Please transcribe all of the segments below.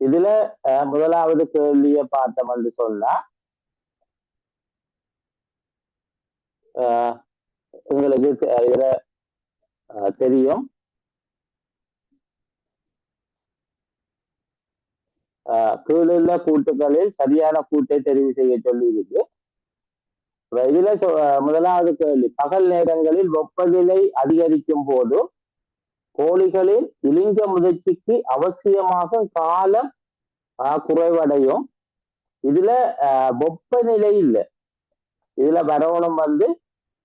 இதுல முதலாவது கேள்வியை பார்த்தோம் என்று சொன்னா உங்களுக்கு இதுல தெரியும். கீழுள்ள கூட்டுகளில் சரியான கூட்டை தெரிவு செய்ய சொல்லி இருக்கு இதுல முதலாவது கேள்வி பகல் நேரங்களில் வெப்பநிலை அதிகரிக்கும் போது கோழிகளில் இலிங்க முதிர்ச்சிக்கு அவசியமாக காலம் குறைவடையும். இதுல ஆஹ், வெப்பநிலை இல்லை. இதுல வரவணும் வந்து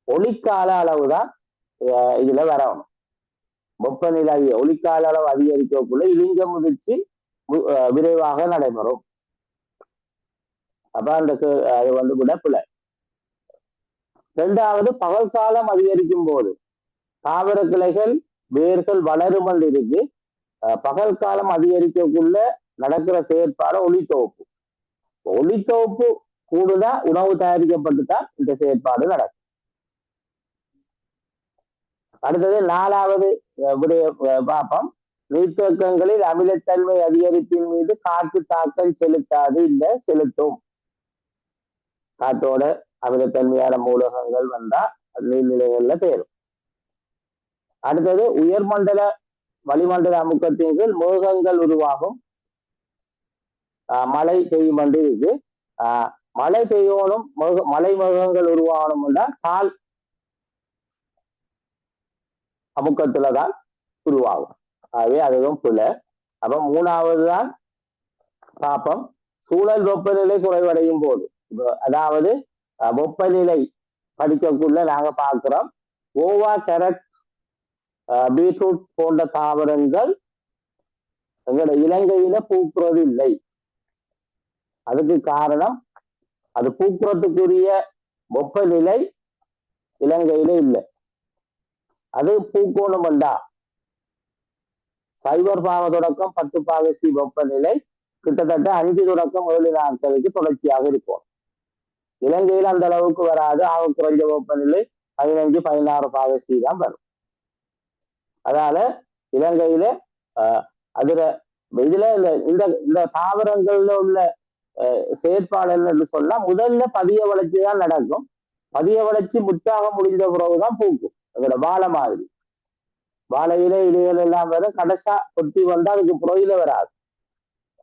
ஒளிக்கால அளவுதான் ஆஹ், இதுல வரணும் வெப்பநிலை ஒளிக்கால அளவு அதிகரிக்கக்குள்ள இலிங்க முதிர்ச்சி விரைவாக நடைபெறும். அப்ப அந்த அது வந்து கூட பிள்ளை ரெண்டாவது பகல் காலம் அதிகரிக்கும் போது தாவர கிளைகள் வேர்கள் வளரும் இருக்கு அஹ் பகல் காலம் அதிகரிக்கக்குள்ள நடக்கிற செயற்பாடு ஒளித்தொகுப்பு. ஒளித்தொகுப்பு கூடுதா உணவு தயாரிக்கப்பட்டு தான் இந்த செயற்பாடு நடக்கும். அடுத்தது நாலாவது அஹ், விடய பாப்பம். நீர்த்தேக்கங்களில் அமிலத்தன்மை அதிகரிப்பின் மீது காற்று தாக்கம் செலுத்தாது இல்ல செலுத்தும். காற்றோட அமிலத்தன்மையான மூலகங்கள் வந்தா நீர்நிலைகள்ல சேரும். அடுத்தது உயர்மண்டல வளிமண்டல அமுக்கத்தின் கீழ் மேகங்கள் உருவாகும். ஆஹ் மழை பெய்யும் என்று இருக்கு ஆஹ் மழை பெய்யணும் மேக- மழை மேகங்கள் உருவாகணும்னா கால் அமுக்கத்துல தான் உருவாகும். ஆகவே அதுவும் பிள்ளை அப்ப மூணாவது தான் பாப்பம் சூழல் வெப்பநிலை குறைவடையும் போது. அதாவது அஹ், வெப்பநிலை படிக்கக்குள்ள நாங்க பார்க்கிறோம். கோவா கேரட் பீட்ரூட் போன்ற தாவரங்கள் எங்களோட இலங்கையில பூக்குறது இல்லை அதுக்கு காரணம் அது பூக்குறதுக்குரிய வெப்பநிலை இலங்கையில இல்லை அது பூக்கோணமண்டா சைபர் பாக தொடக்கம் பத்து பாகசி வெப்பநிலை கிட்டத்தட்ட அஞ்சு தொடக்கம் ஏழு நாட்களுக்கு தொடர்ச்சியாக இருக்கும் இலங்கையில் அந்த அளவுக்கு வராது ஆக குறைஞ்ச வெப்பநிலை பதினஞ்சு பதினாறு பாகசி தான் வரும் அதனால இலங்கையில ஆஹ், அதுல இதுல இந்த இந்த இந்த தாவரங்கள்ல உள்ள அஹ், செயற்பாடு என்னன்னு சொன்னா முதல்ல பதிய வளர்ச்சி தான் நடக்கும். பதிய வளர்ச்சி முற்றாக முடிந்த பிறகுதான் பூக்கும். அதோட வாழை மாதிரி. வாழையில இலைகள் எல்லாம் வர கடைசா கொத்தி வந்தா அதுக்கு புறையில வராது.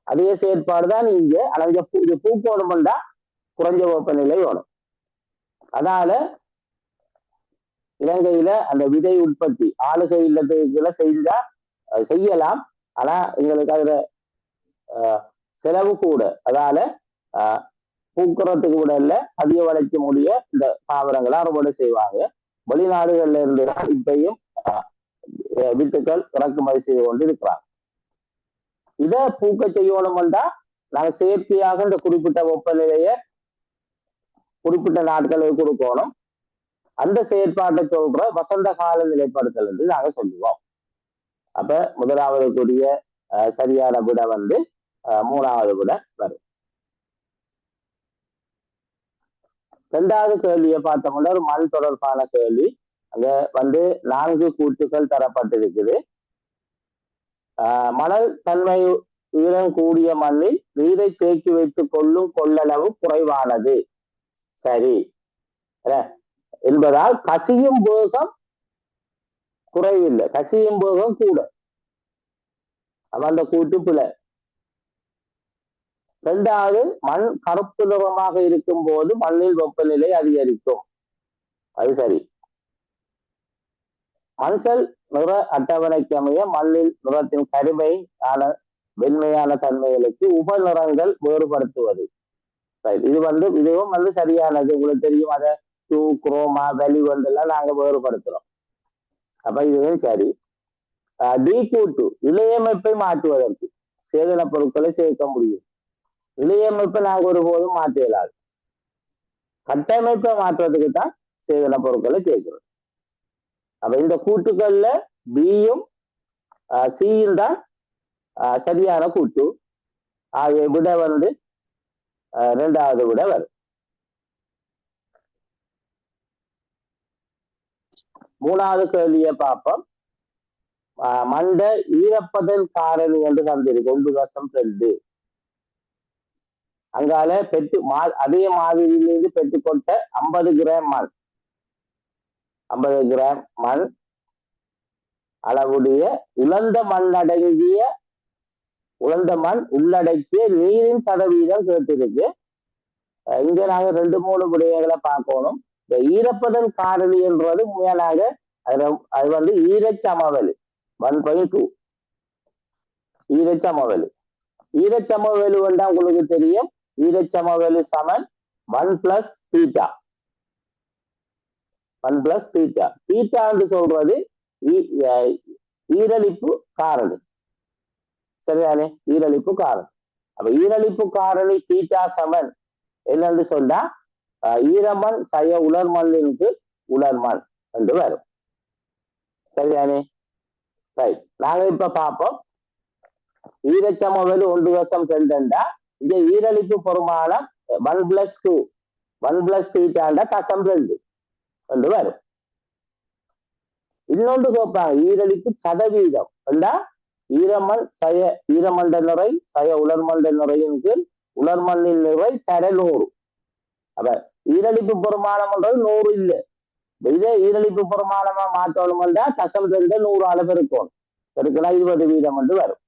அதே செயற்பாடு தான் இங்க. ஆனா பூ இது பூக்கோணும்டா குறைஞ்ச வெப்பநிலை வேணும் அதனால இலங்கையில அந்த விதை உற்பத்தி ஆளுகை இல்லத்துக்குள்ள செஞ்சா செய்யலாம். ஆனா எங்களுக்கு அதுல அஹ், செலவு கூட. அதால அஹ், பூக்குறதுக்கு கூட இல்ல அதிக வளர்ச்சி முடிய இந்த தாவரங்களை அறுவடை செய்வாங்க. வெளிநாடுகள்ல இருந்து தான் இப்பையும் வித்துக்கள் இறக்குமதி செய்து கொண்டு இருக்கிறாங்க இதை பூக்க செய்யணும்டா நாங்க செயற்கையாக இந்த குறிப்பிட்ட வெப்பநிலையை குறிப்பிட்ட நாட்களுக்கு கொடுக்கணும். அந்த செயற்பாட்டை சொல்ற வசந்த கால நிலைப்படுத்தல் என்று நாங்க சொல்லுவோம். அப்ப முதலாவதுக்குரிய அஹ், சரியான விட வந்து மூணாவது விட வரும். ரெண்டாவது கேள்வியை பார்த்தோம்னா ஒரு மண் தொடர்பான கேள்வி. அங்க வந்து நான்கு கூற்றுகள் தரப்பட்டிருக்குது. ஆஹ் மணல் தன்மை உயரம் கூடிய மண்ணில் நீரை தேக்கி வைத்துக் கொள்ளும் கொள்ளளவு குறைவானது. சரி. என்பதால் கசியும் வேகம் குறைவில்லை. கசியும் வேகம் கூட. அப்ப அந்த கூட்டு பிழை ரெண்டாவது மண் கருப்பு நிறமாக இருக்கும் போது மண்ணில் வெப்பநிலை அதிகரிக்கும். அது சரி. மண்சல் நிற அட்டவணைக்கு அமைய மண்ணில் நிறத்தின் கருமையான வெண்மையான தன்மைகளுக்கு உப நிறங்கள் வேறுபடுத்துவது. Right. இது வந்து இதுவும் வந்து சரியானது. உங்களுக்கு தெரியும். அதை டூ குரோமா வெளிவண்டு எல்லாம் நாங்க வேறுபடுத்துறோம். அப்ப இதுவும் சரி. டி கூட்டு இளையமைப்பை மாற்றுவதற்கு சேதன பொருட்களை சேர்க்க முடியும். இளையமைப்பை நாங்க ஒருபோதும் மாற்ற இயலாது. கட்டமைப்பை மாற்றுறதுக்கு தான் சேதன பொருட்களை சேர்க்கிறோம். அப்ப இந்த கூட்டுகள்ல பியும் சியும் தான் ஆஹ் சரியான கூட்டு. ஆகிய விட வந்து ஆஹ் ரெண்டாவது விட வரும். மூணாவது கேள்வியை பார்ப்போம். மண்டை மண்ட ஈரப்பதன் காரணி என்று தந்திருக்கு. ஒன்று தசம் ரெண்டு அங்கால பெற்று மா அதே மாதிரியிலிருந்து பெற்றுக்கொண்ட ஐம்பது கிராம் மண். ஐம்பது கிராம் மண் அளவுடைய உலர்ந்த மண் அடங்கிய உலர்ந்த மண் உள்ளடக்கிய நீரின் சதவீதம் கேட்டிருக்கு. இங்க நாங்க ரெண்டு மூணு விடயங்களை பார்க்கணும். இந்த ஈரப்பதன் காரணி என்றது மேலாக அது வந்து ஈரச்சமவெளி. ஒன் பாயிண்ட் டூ ஈரச்சமவெளி. ஈரச்சமவெளி வந்தா உங்களுக்கு தெரியும். ஈரச்சமவெளி சமன் one plus theta one plus theta தீட்டான்னு சொல்றது ஈ- காரணி. சரிதானே? ஈரழிப்பு காரணி. அப்ப ஈரழிப்பு காரணி தீட்டா சமன். என்னன்னு சொன்னா ஈரமண் சய உலர்மண்ணிற்கு உலர்மண் என்று வரும். சரிதானே? ரைட் நாங்க இப்ப பார்ப்போம் ஈரச்சமவெளி ஒன்று வருஷம் ரெண்டுண்டா இங்க ஈரழிப்பு பெருமானம் one plus two one plus தீட்டாண்டா கசம் ரெண்டு என்று வரும். இன்னொன்று கேட்பாங்க ஈரழிப்பு சதவீதம் என்றா ஈரமண் சய ஈரமண்ட நிறை சய உலர்மண்ட நிறையின் கீழ் உலர்மண்ணின் நிறை தர நூறு அப்ப ஈரழிப்பு பெருமானம்ன்றது நூறு இல்ல. இதே ஈரழிப்பு பெருமானமா மாற்றணும்டா கசல் ரெண்டு நூறு அளவு இருக்கும் இருக்குன்னா இருபது வீதம் என்று வரும்.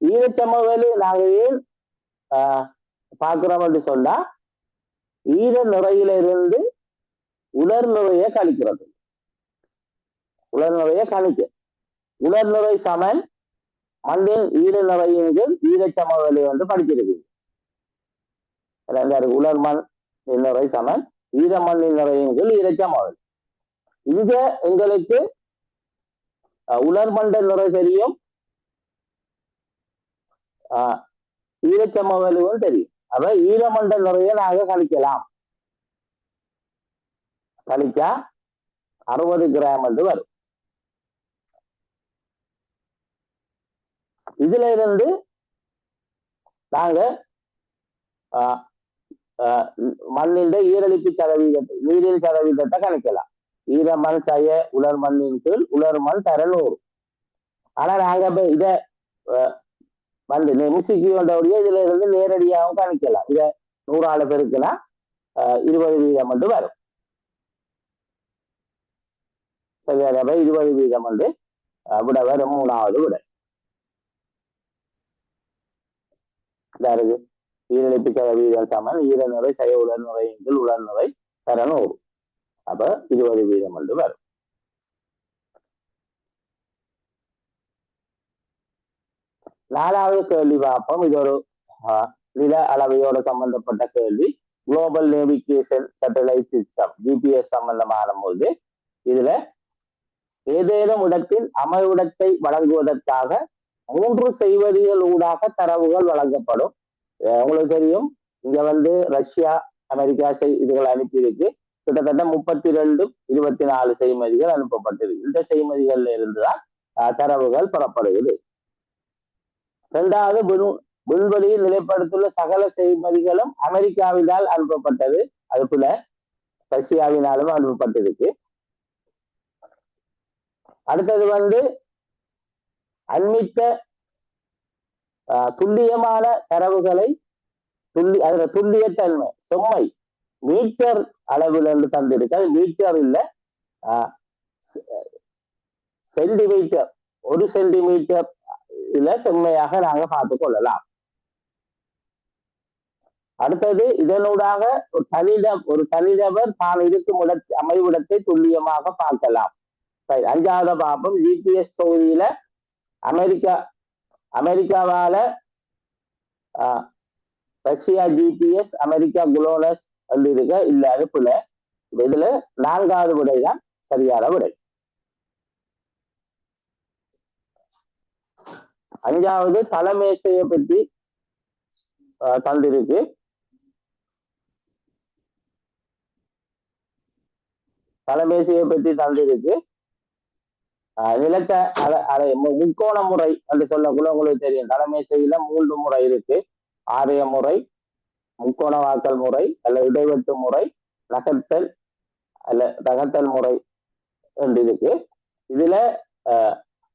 ஈரச்சமவெளி நாங்க ஏன் ஆஹ் பார்க்கிறோம் என்று சொன்னா ஈர நிறையில இருந்து உலர் நிறைய கழிக்கிறது உலர் நிறைய கணிக்க. உலர் நிறை சமன் மண்ணின் ஈர நிறையின் ஈரச்சமவெளி வந்து படிச்சிருக்கீங்க. ரெண்டாயிரம் உலர் மண் நிறை சமன் ஈரமண்ணின் நிறையின் கீழ் ஈரச்சமவெளி இங்க எங்களுக்கு உலர்மண்ட உலர் நிறை தெரியும். ஆஹ், தெரியும். அப்ப ஈரமண்ட நிறைய நாங்க கழிக்கலாம் கழிச்சா அறுபது கிராம் வந்து வரும். இதுல இருந்து நாங்க ஆஹ், மண்ணின் ஈரழிப்பு சதவீதத்தை நீரில் சதவீதத்தை கணிக்கலாம் ஈரமண் சய உலர் மண்ணின் கீழ் உலர் மண் தரநூறு. ஆனா நாங்க இப்ப இத வந்து நிமிஷிக்கியோடைய இதுல இருந்து நேரடியாகவும் கணிக்கலாம் இத நூறால பெருக்கலாம் ஆஹ், இருபது வீதம் வந்து வரும். சரியாதபை இருபது வீதம் வந்து ஆஹ், விட வரும். மூணாவது விட. இதா இருக்கு ஈரலிப்பு சதவீதம் சமன் ஈரநுரை சய உலர்நிறை எங்கள் உலர்நிறை தரநூறு அப்ப இருபது வீதம் வந்து வரும். நாலாவது கேள்வி பார்ப்போம். இது ஒரு நில அளவையோட சம்பந்தப்பட்ட கேள்வி. Global navigation satellite system GPS சம்பந்தமான போது இதுல ஏதேனும் இடத்தில் அமைவிடத்தை வழங்குவதற்காக மூன்று செய்வதிகள் ஊடாக தரவுகள் வழங்கப்படும். உங்களுக்கு தெரியும் இங்க வந்து ரஷ்யா அமெரிக்கா செய் இதுகள் அனுப்பியிருக்கு. கிட்டத்தட்ட முப்பத்தி ரெண்டு இருபத்தி நாலு செய்மதிகள் அனுப்பப்பட்டிருக்கு. இந்த செய்மதிகள்ல இருந்துதான் தரவுகள் பெறப்படுகிறது. இரண்டாவது விண் விண்வெளியில் நிலைப்படுத்தியுள்ள சகல செய்மதிகளும் அமெரிக்காவினால் அனுப்பப்பட்டது. அதுக்குள்ள ரஷ்யாவினாலும் அனுப்பப்பட்டிருக்கு. அடுத்தது வந்து அண்மித்த துல்லியமான தரவுகளை துல்லி அதுல துல்லியத்தன்மை செம்மை மீட்டர் அளவில் என்று தந்திருக்கு அது மீட்டர் இல்ல சென்டிமீட்டர் ஒரு சென்டிமீட்டர் இதுல செம்மையாக நாங்க பார்த்து கொள்ளலாம். அடுத்தது இதனூடாக ஒரு தனிநபர் ஒரு தனிநபர் தான் இருக்கும் இட அமைவிடத்தை துல்லியமாக பார்க்கலாம். அஞ்சாவது பாபம் ஜிபிஎஸ் தொகுதியில அமெரிக்கா அமெரிக்காவால ஆஹ், ரஷ்யா ஜிபிஎஸ் அமெரிக்கா குளோனஸ் என்று இருக்க இல்ல அனுப்புல இதுல நான்காவது விடை தான் சரியான விடை. அஞ்சாவது தலைமேசையை பற்றி ஆஹ், தந்திருக்கு. தலைமேசையை பற்றி தந்திருக்கு. ஆஹ், நிலத்த அத- அதை முக்கோண முறை என்று சொல்லக்குள்ள உங்களுக்கு தெரியும். தலைமேசையில மூன்று முறை இருக்கு. ஆரிய முறை முக்கோண வாக்கல் முறை அல்ல இடைவெட்டு முறை நகர்த்தல் அல்ல நகர்த்தல் முறை என்று இருக்கு. இதுல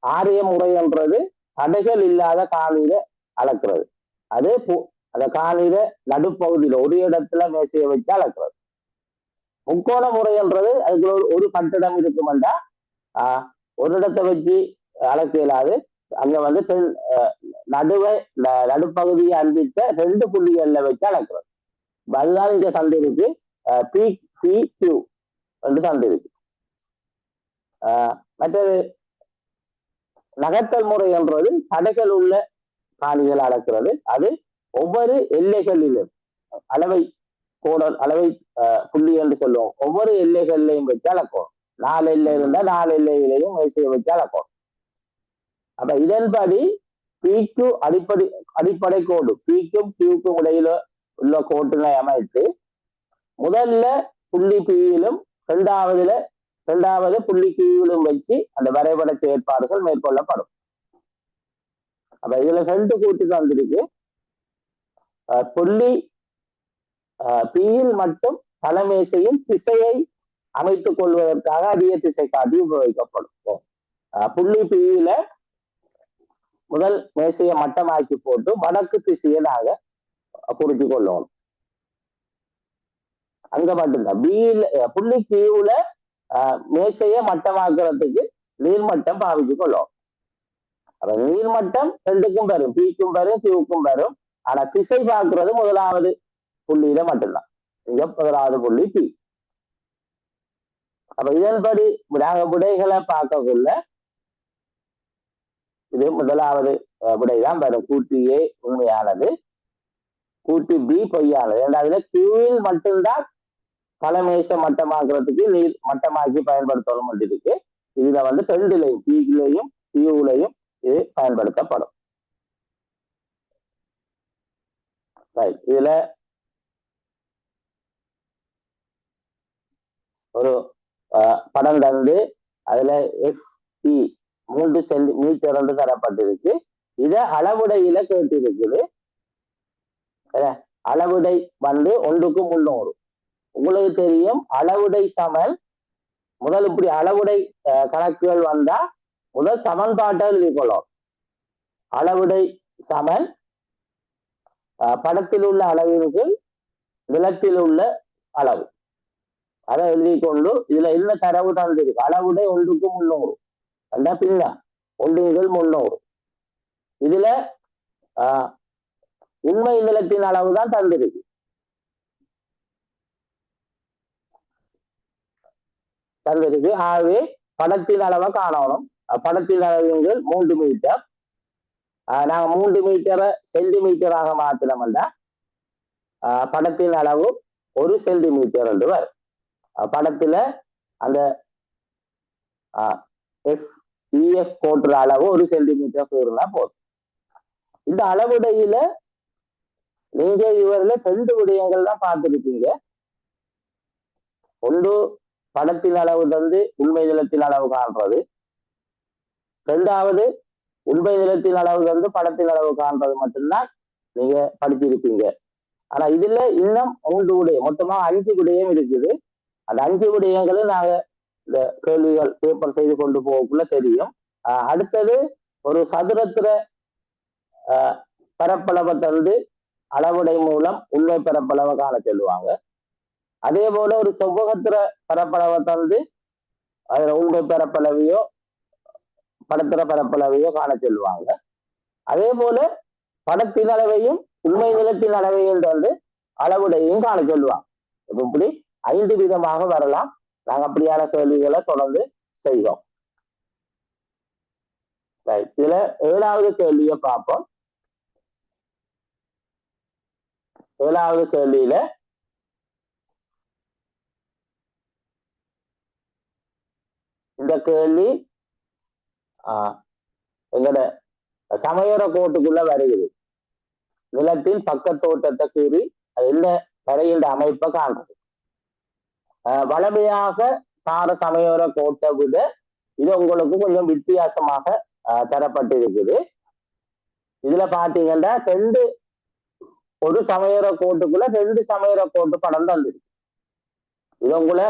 ஆரிய முறைன்றது தடைகள் இல்லாத காணியில அளக்குறது. அது அந்த காணியில நடுப்பகுதியில ஒரு இடத்துல மேசையை வச்சு அளக்குறது. முக்கோண முறைன்றது அதுக்கு ஒரு ஒரு கட்டிடம் இருக்குமெண்டா ஆஹ் ஒரு இடத்தை வச்சு அளக்க இயலாது. அங்க வந்து நடுவை நடுப்பகுதியை அன்பித்த ரெண்டு புள்ளிகள்ல வச்சு அளக்குறது அதுதான் இங்க சந்தை இருக்கு. பி சி கியூ என்று சந்தை இருக்கு. மற்றது நகர்த்தல் முறை என்றது தடைகள் உள்ள காணிகள் அளக்கிறது அது ஒவ்வொரு எல்லைகளிலும் அளவை கோடல் அளவை புள்ளி என்று சொல்லுவோம். ஒவ்வொரு எல்லைகள்லையும் வச்சு அளக்கும் நாலு எல்லை இருந்தா நாலு எல்லைகளையும் வயசையை வச்சு அளக்கும் அப்ப இதன்படி பிக்கு அடிப்படை அடிப்படை கோடு பிக்கும் கியூக்கும் இடையில உள்ள கோட்டினை அமைத்து முதல்ல புள்ளி பியிலும் இரண்டாவதுல இரண்டாவது புள்ளி கியூவிலும் வச்சு அந்த வரைபட செயற்பாடுகள் மேற்கொள்ளப்படும். அப்ப இதுல ரெண்டு கூட்டு தந்திருக்கு புள்ளி பியில் மட்டும் தலைமேசையின் திசையை அமைத்துக் கொள்வதற்காக அதிக திசை காட்டி உபயோகிக்கப்படும். புள்ளி பியில முதல் மேசையை மட்டமாக்கி போட்டு வடக்கு திசையை நாங்க கொள்ளணும் அங்க மட்டும்தான். பியில புள்ளி கீவுல மேசையை மட்டமாக்குறதுக்கு நீர்மட்டம் பாவிச்சு கொள்ளும் அப்ப நீர்மட்டம் ரெண்டுக்கும் வரும். பிக்கும் வரும் கியூக்கும் வரும். ஆனா திசை பார்க்கறது முதலாவது புள்ளியில மட்டும்தான். இங்க முதலாவது புள்ளி பி அப்ப இதன்படி நாங்க விடைகளை பார்க்கக்குள்ள இது முதலாவது விடைதான் வரும் கூட்டு ஏ உண்மையானது கூட்டு பி பொய்யானது இரண்டாவதுல கியூவில் மட்டும்தான் தலைமேச மட்டமாக்குறதுக்கு நீர் மட்டமாக்கி பயன்படுத்தணும் இருக்கு இதுல வந்து ரெண்டுலையும் பீலையும் பியூலையும் இது பயன்படுத்தப்படும் இதுல ஒரு படம் தந்து அதுல எஃப் மூன்று சென்டி மீட்டர் வந்து தரப்பட்டிருக்கு. இத அளவுடையில கேட்டிருக்குது. அளவுடை வந்து ஒன்றுக்கு முன்னூறு உங்களுக்கு தெரியும் அளவுடை சமன். முதல் இப்படி அளவுடை கணக்குகள் வந்தா முதல் சமன்பாட்டை எழுதிக்கொள்ளும் அளவுடை சமன் படத்தில் உள்ள அளவிற்கு நிலத்தில் உள்ள அளவு. அதை எழுதி கொண்டு இதுல என்ன தரவு தந்திருக்கு? அளவுடை ஒன்றுக்கு முன்னூறு. அந்த பின்ன? முதல் முன்னூறு. இதுல ஆஹ் உண்மை நிலத்தின் அளவு தான் தந்திருக்கு. தந்திருக்கு. ஆகவே படத்தின் அளவை காணணும். படத்தின் அளவுங்கள் மூன்று மீட்டர். நாங்க மூன்று மீட்டரை சென்டிமீட்டராக மாத்தினோம்னா படத்தின் அளவு ஒரு சென்டிமீட்டர் என்று வரும். படத்துல அந்த எஃப் இஎஃப் e, போட்டுற அளவு ஒரு சென்டிமீட்டர் கூறுனா போதும். இந்த அளவுடையில நீங்க இவர்ல ரெண்டு விடயங்கள் தான் பார்த்துருக்கீங்க ஒன்று படத்தின் அளவு தந்து உண்மை நிலத்தின் அளவு காண்றது ரெண்டாவது உண்மை நிலத்தின் அளவு தந்து படத்தின் அளவு காண்றது மட்டும்தான் நீங்க படிச்சிருப்பீங்க. ஆனா இதுல இன்னும் மூன்று விடயம் மொத்தமா அஞ்சு விடயம் இருக்குது. அந்த அஞ்சு விடயங்களும் நாங்க இந்த கேள்விகள் பேப்பர் செய்து கொண்டு போகக்குள்ள தெரியும். அடுத்தது ஒரு சதுரத்திர பரப்பளவை தந்து அளவுடை மூலம் உண்மை பரப்பளவை காண சொல்லுவாங்க. அதே போல ஒரு செவ்வகத்திர பரப்பளவை தந்து அதுல உண்மை பரப்பளவையோ படத்திர பரப்பளவையோ காண சொல்லுவாங்க. அதே போல படத்தின் அளவையும் உண்மை நிலத்தின் அளவையும் தந்து அளவுடையும் காண சொல்லுவாங்க. இப்படி ஐந்து விதமாக வரலாம். நாங்க அப்படியான கேள்விகளை தொடர்ந்து செய்வோம். இதுல ஏழாவது கேள்வியை பார்ப்போம். ஏழாவது கேள்வியில இந்த கேள்வி ஆஹ் எங்கட சமையற கோட்டுக்குள்ள வருகிறது. நிலத்தின் பக்கத்தோட்டத்தை கூறி அது என்ன தரையின் அமைப்பை காண்றது வளமையாக சார சமையோர கோட்டை விட. இது உங்களுக்கு கொஞ்சம் வித்தியாசமாக தரப்பட்டிருக்குது. இதுல பாத்தீங்கன்னா ரெண்டு ஒரு சமயர கோட்டுக்குள்ள ரெண்டு சமயர கோட்டு படம் தந்திருக்கு. இது உங்களை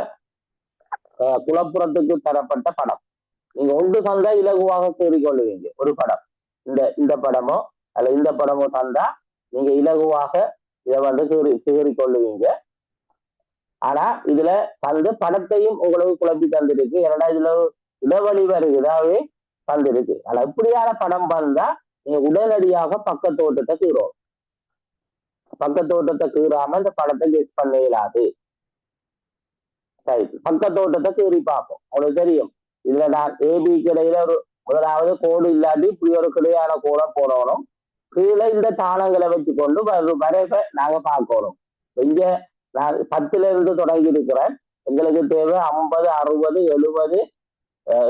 குலப்புறத்துக்கு தரப்பட்ட படம். நீங்க ஒன்று தந்தா இலகுவாக கூறிக்கொள்ளுவீங்க ஒரு படம். இந்த இந்த படமோ அல்ல இந்த படமோ தந்தா நீங்க இலகுவாக இதை வந்து கூறி கூறிக்கொள்ளுவீங்க. ஆனா இதுல தந்து பணத்தையும் உங்களுக்கு குழப்பி தந்திருக்கு. ஏன்னா இதுல இடைவெளி வருகிறதாவே தந்திருக்கு. ஆனா இப்படியான படம் வந்தா நீங்க உடனடியாக பக்கத்தோட்டத்தை பக்க பக்கத்தோட்டத்தை கீறாம இந்த படத்தை கெஸ் பண்ண இயலாது பக்க தோட்டத்தை கீறி பார்ப்போம். உங்களுக்கு தெரியும். இதுல நான் ஏபி கிடையில ஒரு முதலாவது கோடு இல்லாட்டி இப்படி ஒரு கிடையான கோடை போடணும். கீழே இந்த தாளங்களை வச்சுக்கொண்டு வர- வரைவை நாங்க பார்க்கணும். இங்க நான் பத்துல இருந்து தொடங்கி இருக்கிறேன் எங்களுக்கு தேவை ஐம்பது அறுபது எழுபது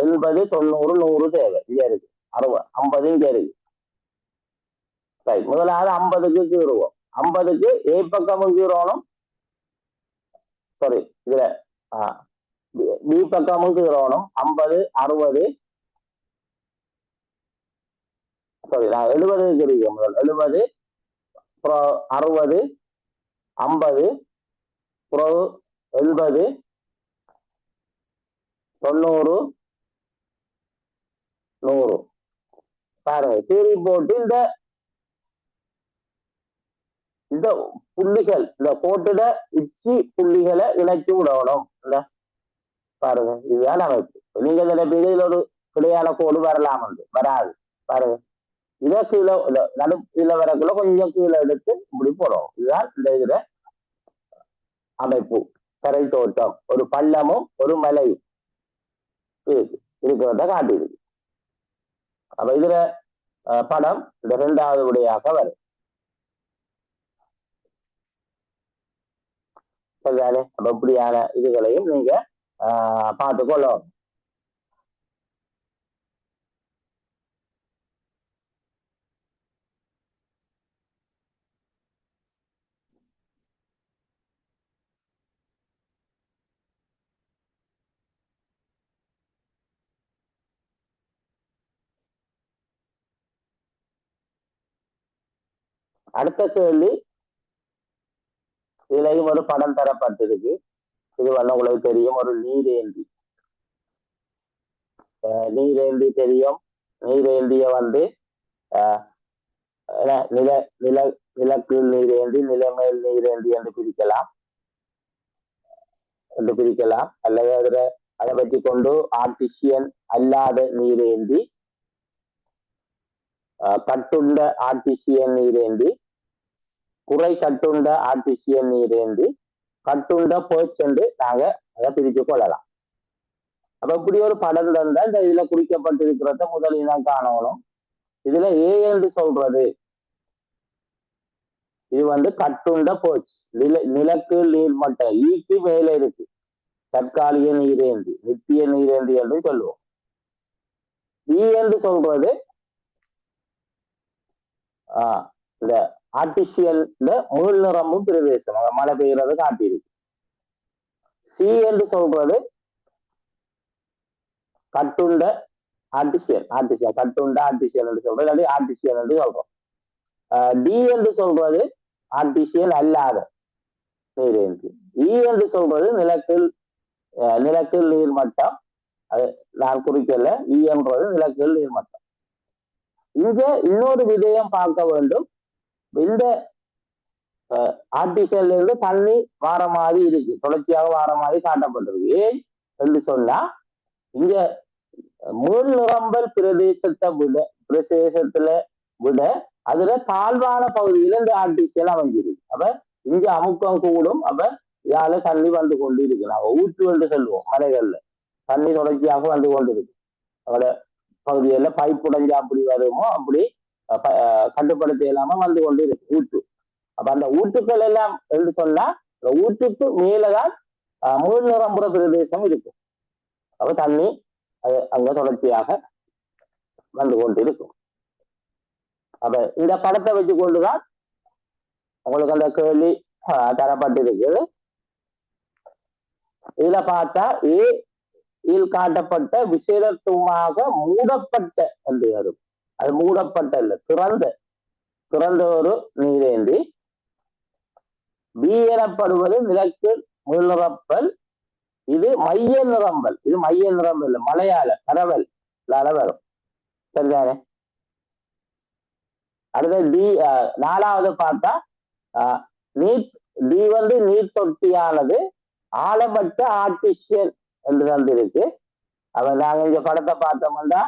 எண்பது தொண்ணூறு நூறு தேவை. இங்க இருக்கு. அறுபது ஐம்பது இங்க இருக்கு. ரைட் முதலாவது ஐம்பதுக்கு கீறுவோம். ஐம்பதுக்கு ஏ பக்கமும் கீறணும். சாரி இதுல பி பக்கமும் கீறணும். ஐம்பது அறுபது. சாரி நான் எழுபது கீறிக்க முதல் எழுபது அப்புறம் அறுபது ஐம்பது ப்ரோ எண்பது தொண்ணூறு நூறு. பாருங்க கீறி போட்டு இந்த இந்த புள்ளிகள் இந்த கோட்டுட இச்சி புள்ளிகளை இணைச்சி விடணும். இந்த பாருங்க இதுதான் அமைப்பு. நீங்க நினைப்பீங்க இதுல ஒரு கிடையான கோடு வரலாம் வந்து வராது. பாருங்க. இதை கீழே நடு கீழே வரக்குள்ள கொஞ்சம் கீழே எடுத்து இப்படி போடும் இதுதான் இந்த இதுல அமைப்பு கரை தோட்டம் ஒரு பள்ளமும் ஒரு மலையும் இருக்கிறத காட்டியிருக்கு. அப்ப இதுல படம் இரண்டாவது உடையாக வரும். சரிதானே? அப்ப இப்படியான இதுகளையும் நீங்க ஆஹ் பார்த்து கொள்ளணும் அடுத்த கேள்வி. இதுலயும் ஒரு படம் தரப்பட்டிருக்கு. இது வந்து உங்களுக்கு தெரியும் ஒரு நீரேந்தி. நீரேந்தி தெரியும். நீரேந்திய வந்து நில நில நிலக்கீழ் நீரேந்தி நிலமேல் நீரேந்தி என்று பிரிக்கலாம். என்று பிரிக்கலாம். அல்லது அதில் அதை பற்றி கொண்டு ஆர்டிசியன் அல்லாத நீரேந்தி அஹ், கட்டுண்ட ஆர்டிசியன் நீரேந்தி குறை கட்டுண்ட ஆர்டிசியன் நீரேந்தி கட்டுண்ட போச்சு என்று நாங்க அதை பிரித்து கொள்ளலாம். அப்ப இப்படி ஒரு படம் இருந்தா இந்த இதுல குறிக்கப்பட்டிருக்கிறத முதலில் தான் காணணும். இதுல ஏ என்று சொல்றது. இது வந்து கட்டுண்ட போச்சு. நில நிலக்கு நீர்மட்டம் ஈக்கு e மேல இருக்கு. தற்காலிக நீரேந்தி நித்திய நீரேந்தி என்று சொல்லுவோம். ஈ என்று சொல்றது ஆஹ் இந்த ஆர்டிசியல் முழு நிறமும் பிரதேசம் அந்த மழை பெய்யறது காட்டியிருக்கு. சி என்று சொல்றது கட்டுண்ட ஆர்டிசியல் ஆர்டிசியல் கட்டுண்ட ஆர்டிசியல் என்று சொல்றது அது ஆர்டிசியல் என்று சொல்றோம். டி என்று சொல்றது ஆர்டிசியல் அல்லாத நீரேந்தி இ e என்று சொல்றது நிலத்தில் அஹ், நிலத்தில் நீர்மட்டம் அது நான் குறிக்கல இ என்றது நிலத்தில் நீர்மட்டம் இங்க இன்னொரு விதயம் பார்க்க வேண்டும். இந்த ஆர்டிசியல்ல இருந்து தண்ணி வார மாதிரி இருக்கு. தொடர்ச்சியாக வார மாதிரி காட்டப்பட்டிருக்கு. ஏன் என்று சொன்னா இங்க முள் நிரம்பல் பிரதேசத்தை விட பிரதேசத்துல விட அதுல தாழ்வான பகுதியில இந்த ஆர்டிசியல் அமைஞ்சிருக்கு. அப்ப இங்க அமுக்கம் கூடும். அப்ப இதால தண்ணி வந்து கொண்டு இருக்கு ஊற்று என்று சொல்லுவோம் மலைகள்ல. தண்ணி தொடர்ச்சியாக வந்து கொண்டு இருக்கு அதோட பகுதியில பைப் உடைஞ்சா அப்படி வருமோ? அப்படி கட்டுப்படுத்த இல்லாம வந்து கொண்டு இருக்கு ஊற்று. அப்ப அந்த ஊற்றுக்கள் எல்லாம் என்று சொன்னா ஊற்றுக்கு மேலதான் முழு நிரம்புற பிரதேசம் இருக்கும் அப்ப தண்ணி அது அங்க தொடர்ச்சியாக வந்து கொண்டு இருக்கும் அப்ப இந்த படத்தை வச்சு கொண்டுதான் உங்களுக்கு அந்த கேள்வி தரப்பட்டிருக்குது இதுல பார்த்தா ஏ இல் காட்டப்பட்ட விசேடத்துவமாக மூடப்பட்ட என்று வரும். அது மூடப்பட்ட இல்ல. திறந்த திறந்த ஒரு நீரேந்தி பி எனப்படுவது நிலக்கு நிரப்பல் இது மைய நிரம்பல். இது மைய நிரம்பல் இல்லை. மலையாள பரவல் வரும் சரிதானே? அடுத்து டி நாலாவது பார்த்தா நீர் டி வந்து நீர் தொட்டியானது ஆழமற்ற ஆர்டிபிஷியல் என்று தந்திருக்கு. அவ நாங்க இந்த படத்தை பார்த்தோம்னா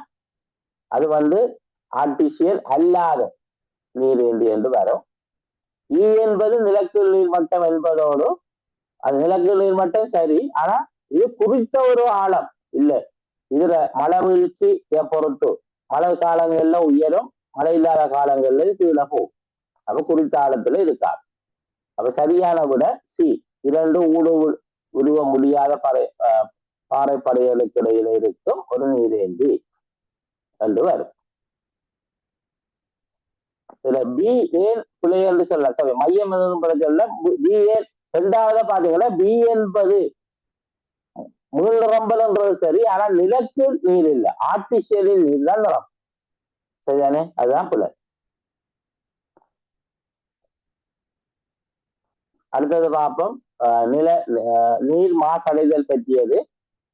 அது வந்து ஆர்டிபிஷியல் அல்லாத நீரேந்தி என்று வரும். இ என்பது நிலக்கீழ் நீர் மட்டம் என்பதோடு அது நிலக்கீழ் நீர் மட்டம் சரி ஆனா இது குறித்த ஒரு ஆழம் இல்ல. இதுல மழை வீழ்ச்சியை பொறுத்து. மழை காலங்கள்ல உயரும் மழை இல்லாத காலங்கள்ல கீழே போகும். அப்ப குறித்த ஆழத்துல இருக்காது அப்ப சரியான விட சி இரண்டு ஊடு உருவ முடியாத பறை பாறைப்படைகளுக்கு இடையில இருக்கும் ஒரு நீரேந்தி என்று வரும். இதுல பி ஏன் பிழை என்று சொல்ல சாரி மையம் என்பதை சொல்ல பி ஏன் ரெண்டாவது பாத்தீங்கன்னா பி என்பது மீள் நிரம்பல்ன்றது சரி ஆனா நிலக்கு நீர் இல்லை. ஆர்டிபிஷியலில் நீர் தான் நிறம் சரிதானே? அதுதான் பிள்ளை அடுத்தது பார்ப்போம். நில நீர் மாசடைதல் பற்றியது.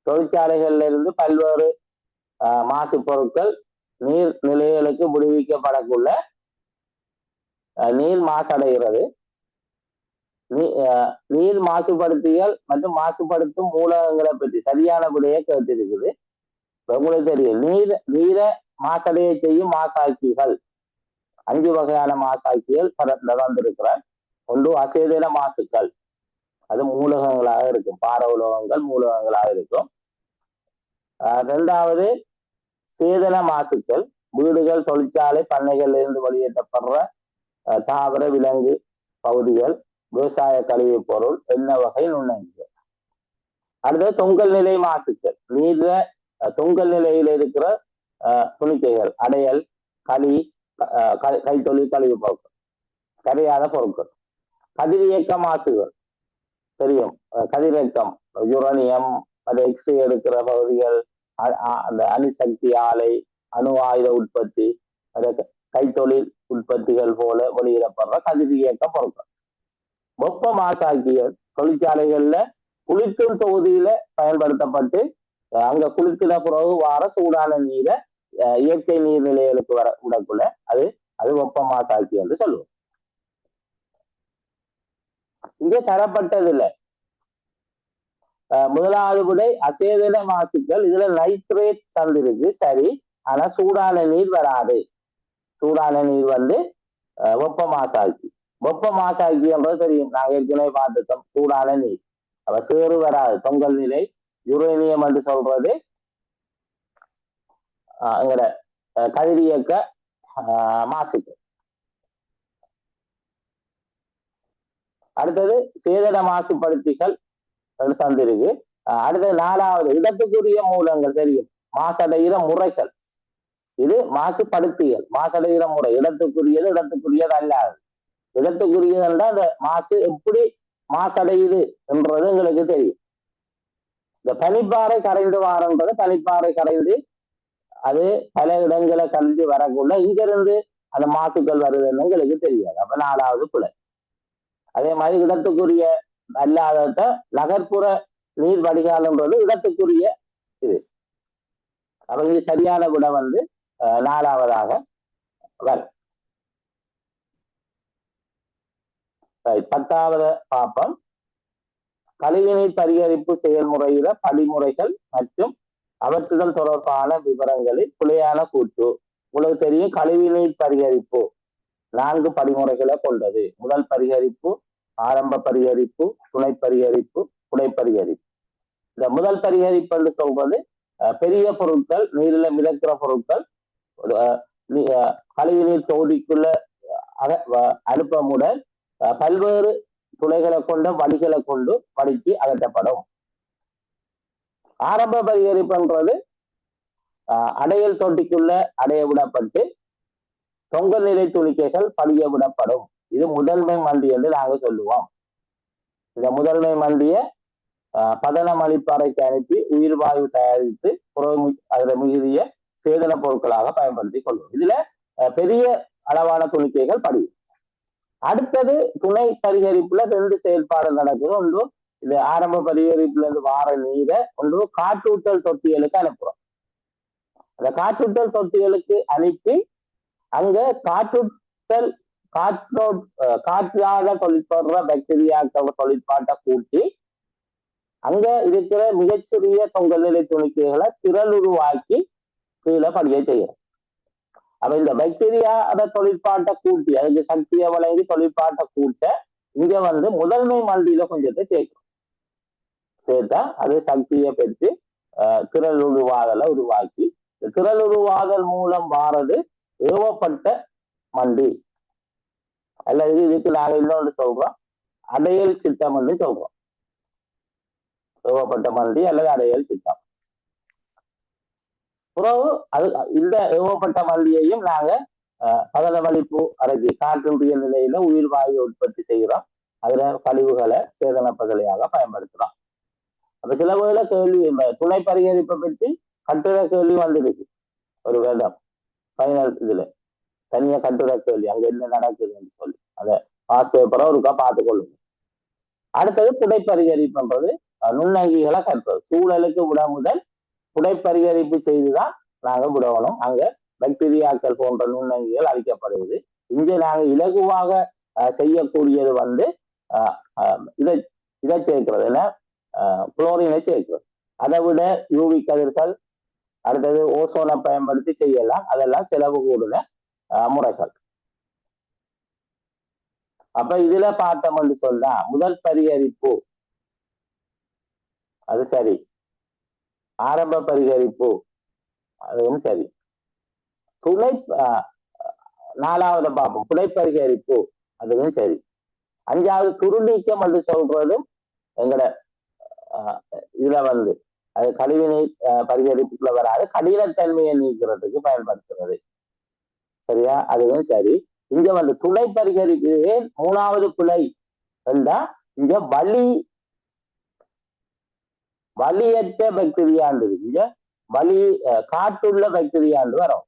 தொழிற்சாலைகள்ல இருந்து பல்வேறு மாசு பொருட்கள் நீர் நிலைகளுக்கு விடுவிக்கப்படக்குள்ள நீர் மாசடைகிறது. நீர் மாசுபடுத்திகள் மற்றும் மாசுபடுத்தும் மூலகங்களை பற்றி சரியான விடையை கேட்டிருக்குது. உங்களுக்கு தெரியும். நீர் நீரை மாசடைய செய்யும் மாசாக்கிகள். அஞ்சு வகையான மாசாக்கிகள் வந்திருக்கிறார். ஒன்று அசேதன மாசுக்கள். அது மூலகங்களாக இருக்கும். பார உலகங்கள் மூலகங்களாக இருக்கும். ரெண்டாவது சேதன மாசுக்கள். வீடுகள் தொழிற்சாலை பண்ணைகள்ல இருந்து வெளியேற்றப்படுற தாவர விலங்கு பகுதிகள் விவசாய கழிவு பொருள் என்ன வகை நுண்ணங்கிகள் அடுத்தது தொங்கல் நிலை மாசுக்கள் நீர்ல தொங்கல் நிலையில் இருக்கிற துணிக்கைகள் அடையல் களி கைத்தொழில் கழிவு பொருட்கள் கரையாத பொருட்கள். கதிரியக்க மாசுகள் தெரியும். கதிரியக்கம் யுரேனியம் அது எக்ஸ்ரே எடுக்கிற பகுதிகள் அந்த அணுசக்தி ஆலை அணு ஆயுத உற்பத்தி கைத்தொழில் உற்பத்திகள் போல வெளியிடப்படுற கதிரியக்க பொருட்கள் வெப்ப மாசாக்கிய தொழிற்சாலைகள்ல குளிக்கும் தொகுதியில பயன்படுத்தப்பட்டு அங்க குளிக்கிற பிறகு வார சூடான நீரை இயற்கை நீர்நிலைகளுக்கு வர விடக்குள்ள அது அது வெப்ப மாசாக்கி என்று சொல்லுவோம். இங்கே தரப்பட்டதில்லை முதலாவது விடை அசேதன மாசுக்கள் இதுல நைட்ரேட் தந்திருக்கு சரி ஆனா சூடான நீர் வராது. சூடான நீர் வந்து வெப்ப மாசாக்கி வெப்ப மாசாக்கி என்றது தெரியும். நாங்கள் ஏற்கனவே பார்த்துட்டோம் சூடான நீர் அவ சேறு வராது. தொங்கல் நிலை யுரேனியம் என்று சொல்றது. எங்கட கதிரியக்க மாசுக்கு அடுத்தது சேதன மாசுபடுத்திகள் தந்திருக்கு. அடுத்தது நாலாவது இடத்துக்குரிய மூலங்கள் தெரியும். மாசடைகிற முறைகள். இது மாசுபடுத்தியல். மாசடைகிற முறை இடத்துக்குரியது இடத்துக்குரியது அல்லாது இடத்துக்குரியது என்றால் அந்த மாசு எப்படி மாசடையுது என்றது எங்களுக்கு தெரியும். இந்த பனிப்பாறை கரைந்து வாரன்றது பனிப்பாறை கரைந்து அது பல இடங்களை கலந்து வரக்குள்ள இங்க இருந்து அந்த மாசுக்கள் வருதுன்னு எங்களுக்கு தெரியாது. அப்ப நாலாவது குலை அதே மாதிரி இடத்துக்குரிய அல்லாத நகர்ப்புற நீர் வடிகாலன்றது இடத்துக்குரிய இது. அவங்களுக்கு சரியான விட வந்து நாலாவதாக வரும் பத்தாவது பாப்பம் கழிவுநீர் பரிகரிப்பு செயல்முறையில படிமுறைகள் மற்றும் அவற்றுதல் தொடர்பான விவரங்களில் பிழையான கூற்று. உங்களுக்கு தெரியும் கழிவுநீர் பரிகரிப்பு நான்கு படிமுறைகளை கொண்டது. முதல் பரிகரிப்பு ஆரம்ப பரிகரிப்பு துணை பரிகரிப்பு துணை பரிகரிப்பு. இந்த முதல் பரிகரிப்பு என்று சொல்வது பெரிய பொருட்கள் நீரில மிதக்கிற பொருட்கள் கழிவுநீர் தொகுதிக்குள்ள அனுப்பமுடன் பல்வேறு துளைகளை கொண்ட வடிகளை கொண்டு வடித்து அகற்றப்படும். ஆரம்ப பரிகரிப்புன்றது அடையல் தொட்டிக்குள்ள அடைய விடப்பட்டு தொங்க நிலை துணிக்கைகள் படிய விடப்படும். இது முதன்மை மண்டி என்று நாங்க சொல்லுவோம். இந்த முதன்மை மண்டிய பதனம் அளிப்பாறைக்கு அனுப்பி உயிர் வாயு தயாரித்து புற அதில் மிகுதியை சேதன பொருட்களாக பயன்படுத்தி கொள்வோம். இதுல பெரிய அளவான துணிக்கைகள் படியும். அடுத்தது துணை பரிகரிப்புல ரெண்டு செயல்பாடு நடக்குது. ஒன்று இது ஆரம்ப பரிகரிப்புல இருந்து வார நீரை ஒன்று காற்றூட்டல் தொட்டிகளுக்கு அனுப்புறோம். அந்த காற்றுத்தல் தொட்டிகளுக்கு அனுப்பி அங்க காற்றுத்தல் காற்றோ காற்றாக தொழிற்படுற பாக்டீரியாக்கள் தொழிற்பாட்டை கூட்டி அங்க இருக்கிற மிகச்சிறிய தொங்கல் நிலை துணிக்கைகளை திரளுருவாக்கி கீழே படிய செய்யும். அப்ப இந்த பாக்டீரியா அத தொழிற்பாட்டை கூட்டி அதுக்கு சக்தியை வழங்கி தொழிற்பாட்டை கூட்ட இங்க வந்து முதன்மை மண்டியில கொஞ்சத்தை சேர்க்கும் சேர்த்தா அது சக்தியை பெற்று திரள் உருவாதலை உருவாக்கி திரள் உருவாதல் மூலம் வாரது ஏவப்பட்ட மண்டி. அல்லது இதுக்கு நாங்கள் இன்னொன்று சொல்றோம் அடையல் சித்தம் என்று சொல்றோம். ஏவப்பட்ட மண்டி அல்லது அடையல் சித்தம். உறவு அது இந்த ஏவப்பட்ட மல்லியையும் நாங்க பதன வலிப்பு அரைச்சி காற்றினுடைய நிலையில உயிர் வாயு உற்பத்தி செய்கிறோம் அதுல கழிவுகளை சேதனப்பதலையாக பயன்படுத்துறோம். அப்ப சில வேளை கேள்வி துணை பரிகரிப்பை பற்றி கட்டுரை கேள்வி வந்திருக்கு. ஒரு வேதம் ஃபைனல் இதுல. தனியா கட்டுரை கேள்வி அங்க என்ன நடக்குதுன்னு சொல்லி. அதை பாஸ் பேப்பரோ ஒருக்கா பார்த்து கொள்ளுங்க. அடுத்தது புடைப்பரிகரிப்புன்றது நுண்ணங்கிகளை கட்டுறது சூழலுக்கு விட முதல் புடைப்பரிகரிப்பு செய்துதான் நாங்க விடணும் அங்க பக்டீரியாக்கள் போன்ற நுண்ணங்கிகள் அழிக்கப்படுவது. இங்கே நாங்க இலகுவாக செய்யக்கூடியது வந்து இதை இதை சேர்க்கிறது. என்ன? குளோரினை சேர்க்கிறது. அதை விட யூவி கதிர்கள் அடுத்தது ஓசோனை பயன்படுத்தி செய்யலாம். அதெல்லாம் செலவு கூடுத முறைகள். அப்ப இதுல பார்த்தோம்னு சொன்னா முதல் பரிகரிப்பு. அது சரி. ஆரம்ப பரிகரிப்பு அதுவும் சரி. துணை நாலாவது பார்ப்போம் துணை பரிகரிப்பு அதுவும் சரி. அஞ்சாவது சுருநீக்கம் என்று சொல்றதும் எங்கட இதுல வந்து அது கழிவினை பரிகரிப்புக்குள்ள வராது. கடினத்தன்மையை நீக்கிறதுக்கு பயன்படுத்துறது. சரியா? அதுவும் சரி. இங்க வந்து துணை பரிகரிப்பு மூணாவது பிழை என்றா இங்க வலி வலியற்ற பாக்டீரியாண்டு இங்க வலி காட்டுள்ள பாக்டீரியாண்டு வரும்.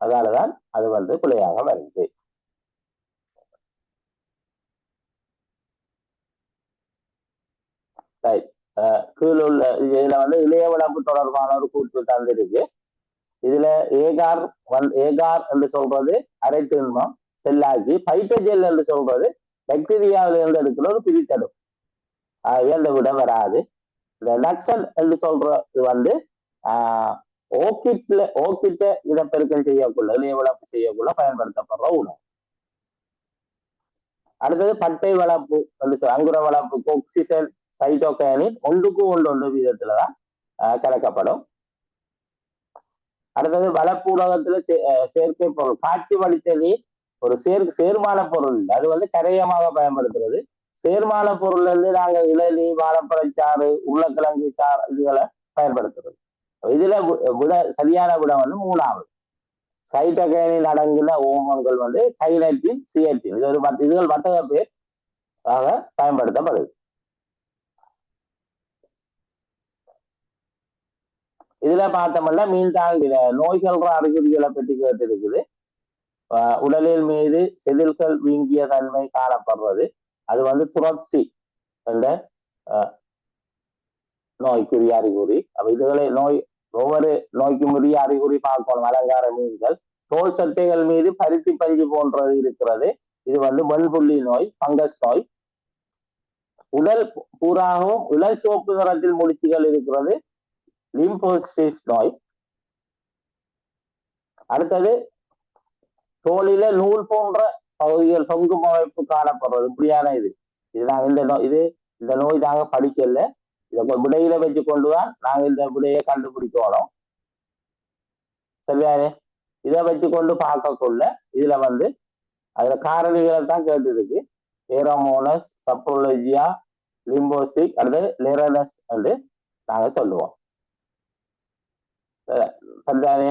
அதனாலதான் அது வந்து பிழையாக வருது. கீழுள்ள இதுல வந்து இளைய விளம்பு தொடர்பான ஒரு கூற்று தந்திருக்கு. இதுல ஏகார் வந் ஏகார் என்று சொல்றது அரை திண்மம் செல்லாக்கி பைட்டஜெல் என்று சொல்றது பாக்டீரியாவில இருந்து எடுக்கிற ஒரு பிரித்தடும் இயந்த விட வராது. ரெடக்ஷன் என்று சொல்றது வந்து ஆஹ் ஓக்கிட்ல ஓக்கிட்ட இடப்பெருக்கம் செய்யக்குள்ள இளைய வளர்ப்பு செய்யக்குள்ள பயன்படுத்தப்படுற உணவு. அடுத்தது பட்டை வளர்ப்பு அங்குர வளர்ப்பு கொக்சிசன் சைட்டோகைனின் ஒன்றுக்கும் ஒன்று ஒன்று விதத்துலதான் கலக்கப்படும். அடுத்தது வளர்ப்பு உலகத்துல செயற்கை பொருள் காட்சி வலித்தது ஒரு சேர் சேர்மான பொருள். அது வந்து கரையமாக பயன்படுத்துறது. சேர்மான பொருள்ல இருந்து நாங்க இளநீ வாழைப்பழச்சாறு உருளைக்கிழங்கு சாறு இதுகளை பயன்படுத்துறது. இதுல விட சரியான விடம் வந்து மூணாவது. சைட்டகைனில் அடங்குன ஓமங்கள் வந்து கைலட்டின் சிஎட்டின் இது ஒரு இதுகள் வர்த்தக பேர் ஆக பயன்படுத்தப்படுது. இதுல பார்த்தோம்னா மீன் தாங்கின நோய்கள் அறிகுறிகளை பற்றி கேட்டு இருக்குது உடலில் மீது செதில்கள் வீங்கிய தன்மை காணப்படுறது. அது வந்து துரட்சி என்ற நோய்க்குரிய அறிகுறி. அப்ப இதுகளை நோய் ஒவ்வொரு நோய்க்கு உரிய அறிகுறி பார்க்கணும். அலங்கார மீன்கள் தோல் சட்டைகள் மீது பருத்தி பஞ்சு போன்றது இருக்கிறது. இது வந்து மண்புள்ளி நோய் பங்கஸ் நோய். உடல் பூராகவும் உடல் சிவப்பு நிறத்தில் முடிச்சுகள் இருக்கிறது. லிம்போசிஸ் நோய். அடுத்தது தோலில நூல் போன்ற பகுதிகள் தொங்கும் அமைப்பு காணப்படுறது இப்படியான இது. இது நாங்க இந்த நோய் இது இந்த நோய் நாங்க படிக்கல. இதை விடையில வச்சு கொண்டு தான் நாங்க இந்த விடையை கண்டுபிடிக்கணும் சரியாரு இதை வச்சு கொண்டு பார்க்கக்குள்ள இதுல வந்து அதுல காரணிகளை தான் கேட்டுருக்கு. ஏரோமோனஸ் சப்ரோலஜியா லிம்போசிக் அல்லது லிரனஸ் என்று நாங்க சொல்லுவோம். சரிதானே?